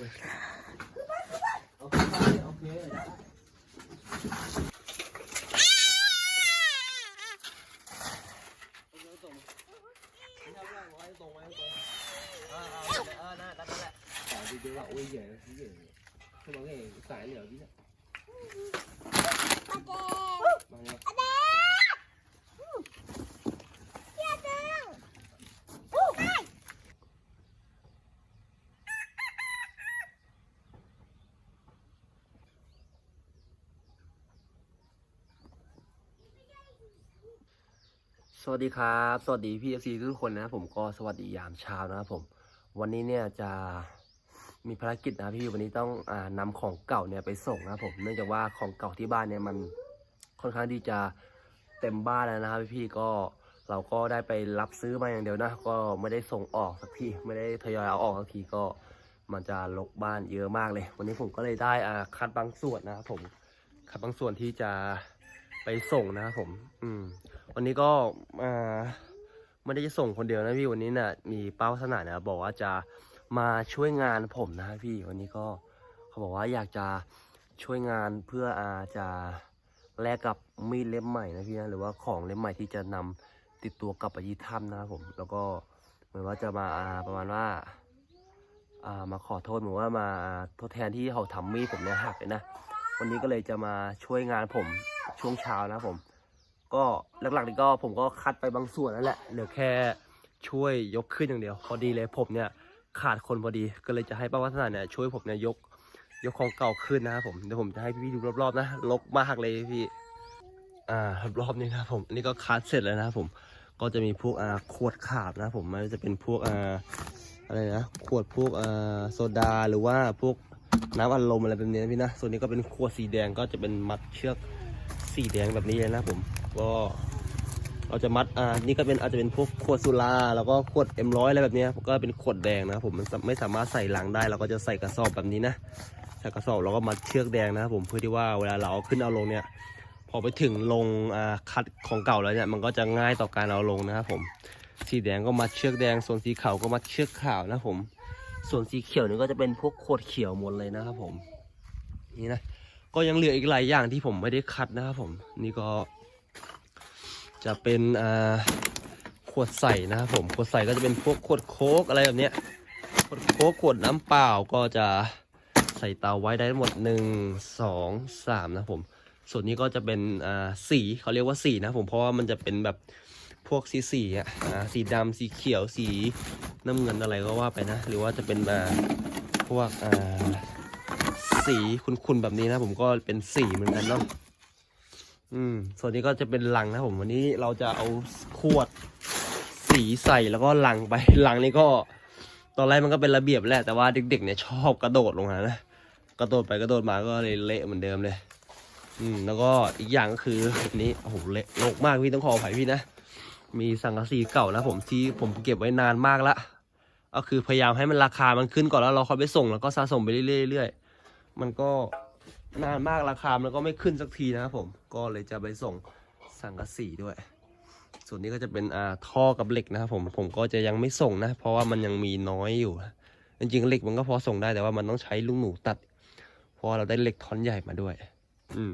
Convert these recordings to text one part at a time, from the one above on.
Alex. สวัสดีครับ สวัสดีพี่เอฟซีทุกคนนะผมก็สวัสดียามเช้านะครับผม วันนี้เนี่ยจะมีภารกิจนะพี่วันนี้ต้องอานำของเก่าเนี่ยไปส่งนะผมเนื่องจากว่าของเก่าที่บ้านเนี่ยมันค่อนข้างที่จะเต็มบ้านแล้วนะครับพี่ก็เราก็ได้ไปรับซื้อมาอย่างเดียวนะ ก็ไม่ได้ส่งออกสักทีไม่ได้ทยอยเอาออกสักทีก็มันจะลกบ้านเยอะมากเลย วันนี้ผมก็เลยได้อ่าคัดบางส่วนนะครับผมคัดบางส่วนที่จะไปส่งนะครับผม อืม วันนี้ก็อ่าไม่ได้จะส่งคนเดียวนะพี่วันนี้น่ะมีเป้าสนาเนี่ยบอกว่าจะมาช่วยงานผมนะพี่วันนี้ก็เขาบอกว่าอยากจะช่วยงานเพื่ออาจะแลกกับมีดเล่มใหม่นะพี่นะหรือว่าของเล่มใหม่ที่จะนำติดตัวกลับไปที่ถ้ำนะครับผม แล้วก็เหมือนว่าจะมาประมาณว่าอ่ามาขอโทษเหมือนว่ามาทดแทนที่เขาทำมีดผมเนี่ยหักเลยนะวันนี้ก็เลยจะมาช่วยงานผมช่วงเช้านะครับผม ก็หลักๆนี่ก็ผมก็คัดไปบางส่วนนั่นแหละเหลือแค่ช่วยยกขึ้นอย่างเดียว พอดีเลยผมเนี่ยขาดคนพอดีก็เลยจะให้ป้าวัฒนาเนี่ยช่วยผมเนี่ยยกยกของเก่าขึ้นนะครับผมเดี๋ยวผมจะให้พี่ๆดูรอบๆนะลกมากเลยพี่อ่ารอบๆนี้นะผมนนี้ก็คัดเสร็จแล้วนะครับผมก็จะมีพวกอ่าขวดขาบนะผมม่ว่าจะเป็นพวกอ่าอะไรนะขวดพวกอ่าโซดาหรือว่าพวกน้ำอัดลมอะไรแบบนี้นะพี่นะส่วนนี้ก็เป็นขวดสีแดงก็จะเป็นมัดเชือกสีแดงแบบนี้เลยนะผม ก็เราจะมัดอ่านี่ก็เป็นอาจจะเป็นพวกขวดสุราแล้วก็ขวดเอ็มร้อยอะไรแบบนี้ก็เป็นขวดแดงนะครับผมมันไม่สามารถใส่หลังได้เราก็จะใส่กระสอบแบบนี้นะใส่กระสอบเราก็มัดเชือกแดงนะครับผมเพื่อที่ว่าเวลาเราขึ้นเอาลงเนี่ยพอไปถึงลงอ่าคัดของเก่าแล้วเนี่ยมันก็จะง่ายต่อการเอาลงนะครับผมสีแดงก็มัดเชือกแดงส่วนสีขาวก็มัดเชือกขาวนะผม ส่วนสีเขียวนี่ก็จะเป็นพวกขวดเขียวหมดเลยนะครับผมนี่นะก็ยังเหลืออีกหลายอย่างที่ผมไม่ได้คัดนะครับผม นี่ก็ จะเป็นอ่าขวดใส่นะครับผมขวดใส่ก็จะเป็นพวกขวดโค้กอะไรแบบเนี้ยขวดโค้กขวดน้ำเปล่าก็จะใส่เตาไว้ได้ทั้งหมดหนึ่งสองสามนะผม ส่วนนี้ก็จะเป็นอ่าสีเขาเรียกว่าสีนะผมเพราะว่ามันจะเป็นแบบพวกสีสีอะสีดำสีเขียวสีน้ำเงินอะไรก็ว่าไปนะ หรือว่าจะเป็นอ่าพวกอ่าสีคุณๆแบบนี้นะผมก็เป็นสีเหมือนกันเนาะ อืม ส่วนนี้ก็จะเป็นลังนะผมวันนี้เราจะเอาขวดสีใส่แล้วก็ลังไปลังนี้ก็ ตอนแรกมันก็เป็นระเบียบแหละแต่ว่าเด็กๆเนี่ยชอบกระโดดลงมานะกระโดดไปกระโดดมาก็เลยเละเหมือนเดิมเลย อืม แล้วก็อีกอย่างก็คืออันนี้โอ้โหเละโลกมากพี่ต้องขออภัยพี่นะมีสังกะสีเก่านะผมที่ผมเก็บไว้นานมากละก็คือพยายามให้มันราคามันขึ้นก่อนแล้วเราค่อยไปส่งแล้วก็สะสมไปเรื่อยๆเรื่อยๆมันก็ นานมากราคามันก็ไม่ขึ้นสักทีนะครับผมก็เลยจะไปส่งสังกะสีด้วย ส่วนนี้ก็จะเป็นอ่าท่อกับเหล็กนะครับผมผมก็จะยังไม่ส่งนะ เพราะว่ามันยังมีน้อยอยู่จริงๆเหล็กมันก็พอส่งได้แต่ว่ามันต้องใช้ลูกหนูตัดเพราะเราได้เหล็กท่อนใหญ่มาด้วย อืม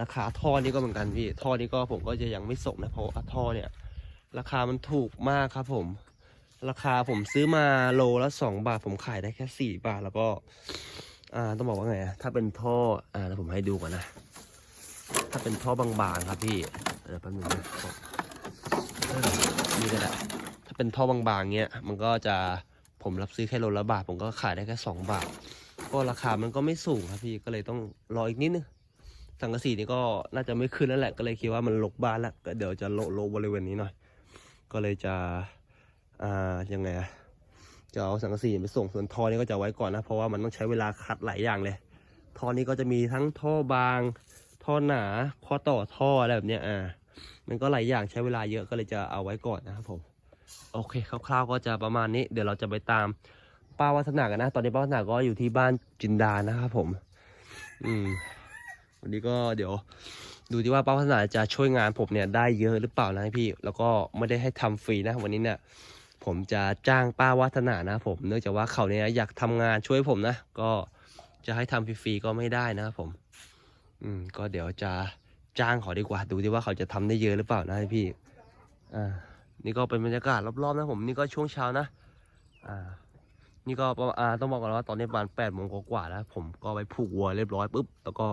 ราคาท่อนี้ก็เหมือนกันพี่ท่อนี้ก็ผมก็จะยังไม่ส่งนะเพราะว่าท่อเนี่ย ราคามันถูกมากครับผม ราคาผมซื้อมาโลละสองบาท ผมขายได้แค่สี่บาทแล้วก็ อ่าต้องบอกว่าไงถ้าเป็นท่ออ่าเดี๋ยวผมให้ดูก่อนนะ ถ้าเป็นท่อบางๆครับพี่เดี๋ยวแป๊บนึงนะนี่ก็ได้ถ้าเป็นท่อบางๆเงี้ยมันก็จะผมรับซื้อแค่โลละบาท ผมก็ขายได้แค่สองบาท ก็ราคามันก็ไม่สูงครับพี่ก็เลยต้องรออีกนิดนึงสังกะสีนี่ก็น่าจะไม่ขึ้นแล้วแหละก็เลยคิดว่ามันลกบ้านแล้วก็เดี๋ยวจะโลโลบริเวณนี้หน่อย ก็เลยจะอ่ายังไงอะ จะเอาสังกะสีไปส่งส่วนท่อนี้ก็จะไว้ก่อนนะ เพราะว่ามันต้องใช้เวลาคัดหลายอย่างเลยท่อนี้ก็จะมีทั้งท่อบาง ท่อหนาข้อต่อท่ออะไรแบบเนี้ยอ่ามันก็หลายอย่างใช้เวลาเยอะก็เลยจะเอาไว้ก่อนนะครับผมโอเคคร่าวๆก็จะประมาณนี้ เดี๋ยวเราจะไปตามป้าวัฒนากันนะ ตอนนี้ป้าวัฒนาก็อยู่ที่บ้านจินดานะครับผม อืม วันนี้ก็เดี๋ยว ดูที่ว่าป้าพัฒนาจะช่วยงานผมเนี่ยได้เยอะหรือเปล่านะพี่ แล้วก็ไม่ได้ให้ทำฟรีนะวันนี้เนี่ย ผมจะจ้างป้าวัฒนานะผมเนื่องจากว่าเขาเนี่ยอยากทำงานช่วยผมนะก็จะให้ทำฟรีๆก็ไม่ได้นะครับผม อืม ก็เดี๋ยวจะจ้างเขาดีกว่า ดูดิว่าเขาจะทำได้เยอะหรือเปล่านะพี่ อ่า นี่ก็เป็นบรรยากาศรอบๆนะผมนี่ก็ช่วงเช้านะ อ่า นี่ก็ประมาณอ่าต้องบอกก่อนว่าตอนนี้ประมาณแปดโมงกว่าแล้ว ผมก็ไปผูกวัวเรียบร้อยปุ๊บแล้วก็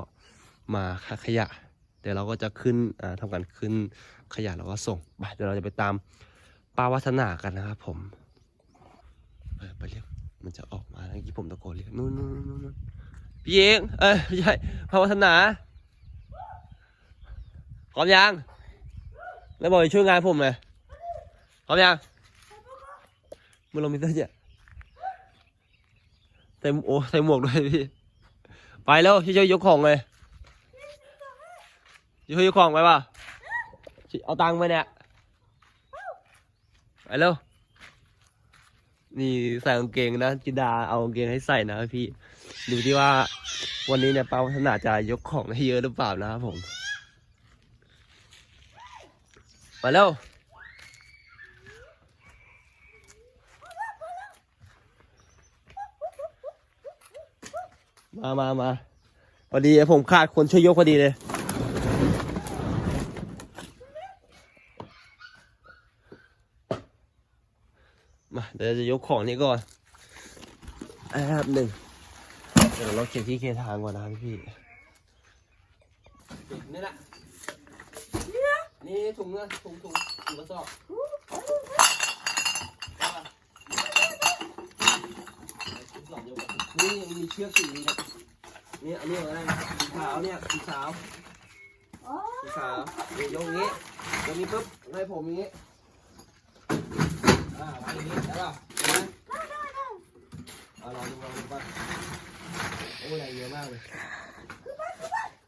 มาคัดขยะ เดี๋ยวเราก็จะขึ้นอ่าทำการขึ้นขยะแล้วก็ส่งไปเดี๋ยวเราจะไปตาม ปาวัฒนากันนะครับผมไปเรียกมันจะออกมาแล้วเมื่อกี้ผมตะโกนเรียกนู่นนู่นนู่นพี่เองเอ้ยไม่ใช่ปาวัฒนาพร้อมยังแล้วบอกช่วยงานผมเลยพร้อมยังมึงลงมิเตอร์เนี่ยใส่โอ้ใส่หมวกด้วยพี่ไปแล้วช่วยยกของเลยช่วยยกของไปป่ะเอาตังค์ไปเนี่ย ไปแล้วนี่ใส่กางเกงนะจิดาเอากางเกงให้ใส่นะพี่ดูที่ว่าวันนี้เนี่ยป้าวัฒนาจะยกของให้เยอะหรือเปล่านะครับผมไปแล้วมามามาพอดีผมขาดคนช่วยยกพอดีเลย เดี๋ยวจะยกของนี้ก่อนอันดับหนึ่งเดี๋ยวเราเขียนที่เคทางก่อนนะพี่นี่แหละนี่ถุงเนื้อถุงถุงถุงกระสอบนี่ยังมีเชือกสีนี้นะนี่อันนี้อะไรสีขาวเนี่ยสีขาวอ๋อสีขาวนี่ยกอย่างนี้ยกนี้ปุ๊บให้ผมอย่างนี้ อ่าไปอย่างนี้ได้ป่ะเห็นไหม ได้ได้ได้ เอาลองดูลองดูก่อนโอ้ยแรงเยอะมากเลย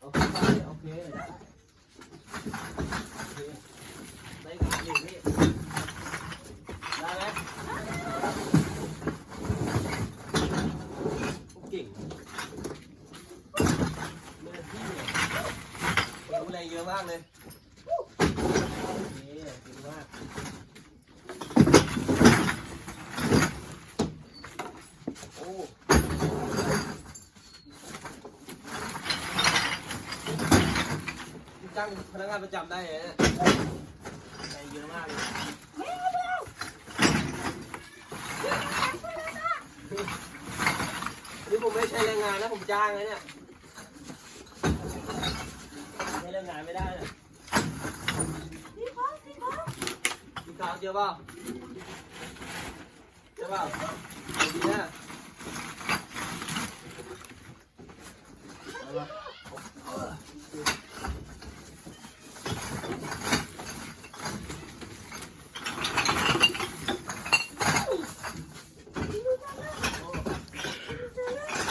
โอเคโอเคได้ได้ขาอยู่นี่ได้ไหมเก่งเมื่อที่เนี่ยโอ้ยแรงเยอะมากเลยนี่เก่งมากโอ้ จ้างพนักงานประจำได้เลยเนี่ยแรงเยอะมากเลยไม่เอาไม่เอานี่ผมไม่ใช่แรงงานนะผมจ้างนะเนี่ยใช้แรงงานไม่ได้นะสีขาวสีขาวมีขาวเจอเปล่าเจอเปล่าเอาดีนะเอาละ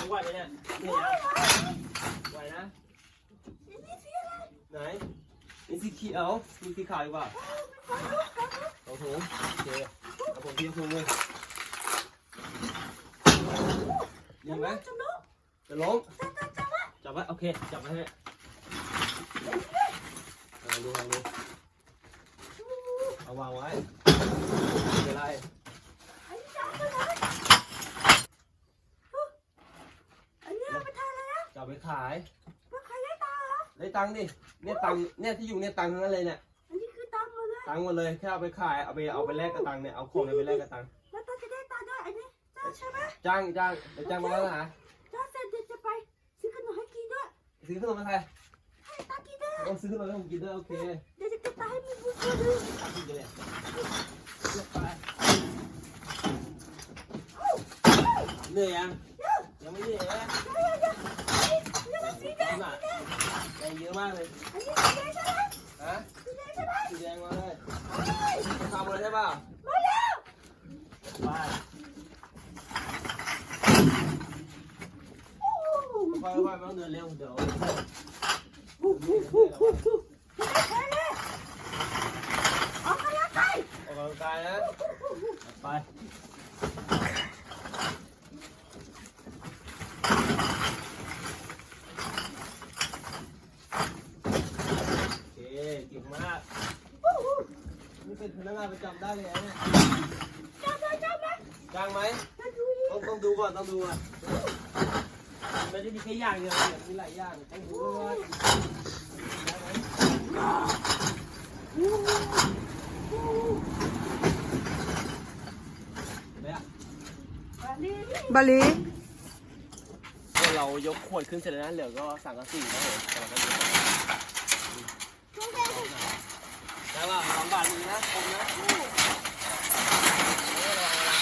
ไหวไหมเนี่ยเหนื่อยนะไหวนะ สีนี้สีอะไร ไหนนี่สี เขียวมีสีขาวอีกเปล่าโอ้โหโอเคเอาผมเพียงคุณเลยยิงไหมจะลุกจะล้มจับจับจับไว้จับไว้โอเคจับไว้ให้เอาดูเอาดูเอาวางไว้ไม่เป็นไรอันนี้จับไปเลยอันนี้เอาไปทานเลยนะจับไปขาย ได้ตังค์ดิ เนี่ยตังค์เนี่ยที่อยู่เนี่ยตังค์ทั้งนั้นเลยเนี่ย อันนี้คือตังค์หมดเลย ตังค์หมดเลย แค่เอาไปขาย เอาไปเอาไปแลกกับตังค์เนี่ย เอาของเนี่ยไปแลกกับตังค์แล้วตาจะได้ตาด้วยอันนี้จ้าใช่ไหมจ้างจ้างเดี๋ยวจ้างมาแล้วนะ จ้าเสร็จเดี๋ยวจะไปซื้อขนมให้กินด้วย ซื้อขนมมาใครให้ตากินด้วยต้องซื้อขนมให้ผมกินด้วยโอเคเดี๋ยวจะเก็บตาให้มีบุญคุณด้วยตังค์กินเลยเรียบไปเหนื่อยยัง ยังไม่เหนื่อยนะนี่มันสีแดงหนักแรงเยอะมากเลยอันนี้สีแดงใช่ไหมฮะสีแดงใช่ไหมสีแดงมาเลยเฮ้ยทำเลยใช่ป่ะมาแล้วไปโอ้โหไปไปไม่ต้องเดินเร็วเดี๋ยวไปเลยออกกำลังกายออกกำลังกายนะไปโอเคเก่งมากนี่ไป เป็นพนักงานจำได้เลยนะเนี่ยจับเลยจับเลยจ้างไหมต้องต้องดูก่อนต้องดูก่อนไม่ได้มีแค่อย่างเดียวเนี่ยมีหลายอย่างต้องดูด้วยได้ไหมเนี่ยอันนี้บาลีเมื่อเรายกขวดขึ้นเสร็จแล้วนะเหลือก็สั่งกระสีนะผมเราก็ยกได้ป่ะลองบาทนี้นะผมนะเออระวังระวัง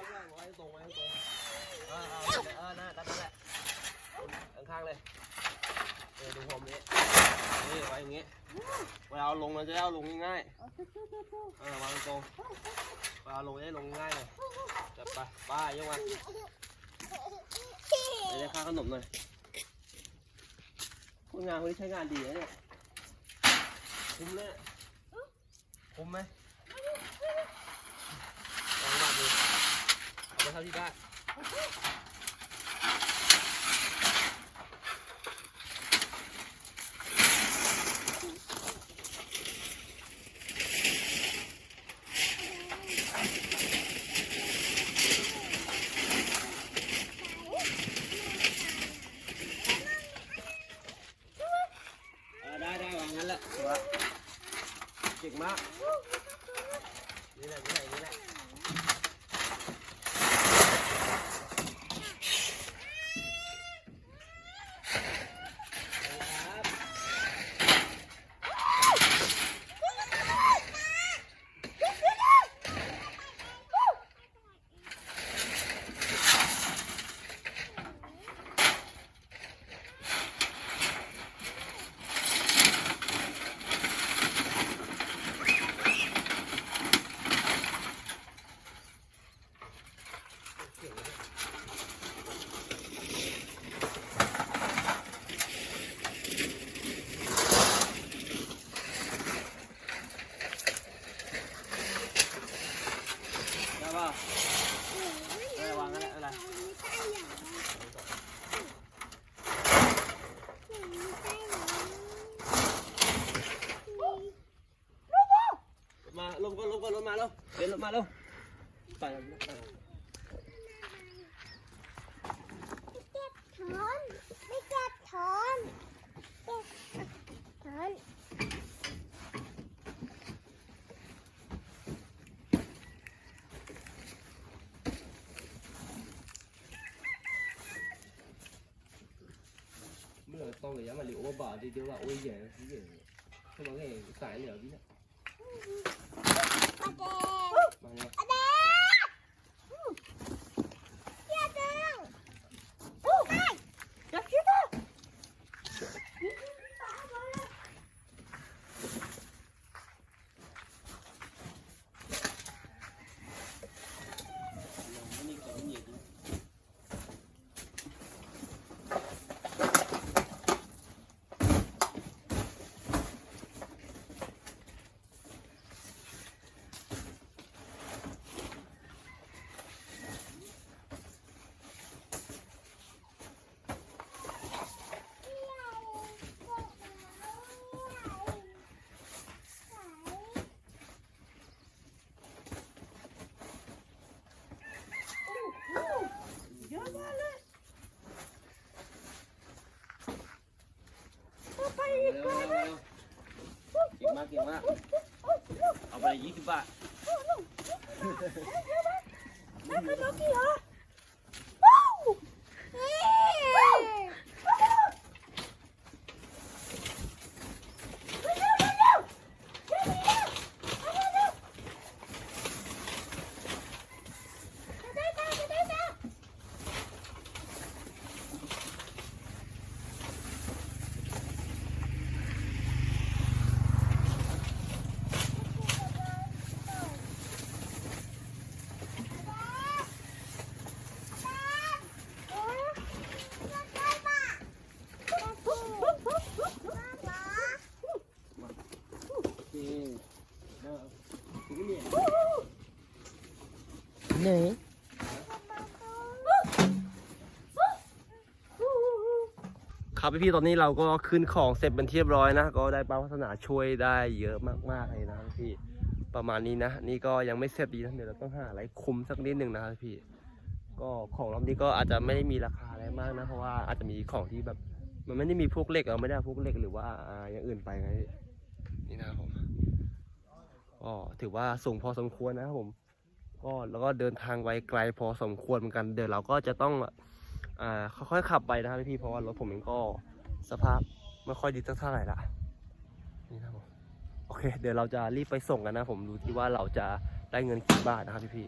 ตรงไว้ตรงไว้ตรงอ่าออเออหน้าตัดนั่นแหละข้างเลย ออดูผมนี้นี่ไว้อย่างงี้เวลาเอาลงมันจะได้เอาลงง่ายๆเออวางตรงเวลาเอาลงจะได้ลงง่ายเลยจับไปป้ายยกมาไปได้ค่าขนมหน่อยคนงานคนนี้ใช้งานดีนะเนี่ยคุ้มเลยอะคุ้มไหมลองบาทดูเอาไปเท่าที่ได้ 我给，要么留个把，这地方我以前是住进，他妈给你改了，你想。 เก่งมากเก่งมากเอาไปยี่สิบบาท นั่นคือน้องกี่เหรอว้าวเฮ้ยได้ได้ได้ได้ เครับพี่ๆตอนนี้เราก็ขึ้นของเสร็จเป็นที่เรียบร้อยนะ ก็ได้ป้าพัฒนาช่วยได้เยอะมากๆเลยนะพี่ประมาณนี้นะ นี่ก็ยังไม่เสร็จดีนะเดี๋ยวเราต้องหาอะไรคุ้มสักนิดหนึ่งนะพี่ ก็ของรอบนี้ก็อาจจะไม่ได้มีราคาอะไรมากนะ เพราะว่าอาจจะมีของที่แบบ มันไม่ได้มีพวกเหล็กเราไม่ได้พวกเหล็กหรือว่าอย่างอื่นไปไงนี่นะผมก็ถือว่าสูงพอสมควรนะครับผม ก็แล้วก็เดินทางไปไกลพอสมควรเหมือนกัน เดี๋ยวเราก็จะต้อง อ่าค่อยๆขับไปนะครับพี่เพราะว่ารถผมเองก็สภาพไม่ค่อยดีสักเท่าไหร่ละนี่นะผมโอเค เดี๋ยวเราจะรีบไปส่งกันนะ ผมดูที่ว่าเราจะได้เงินกี่บาทนะครับพี่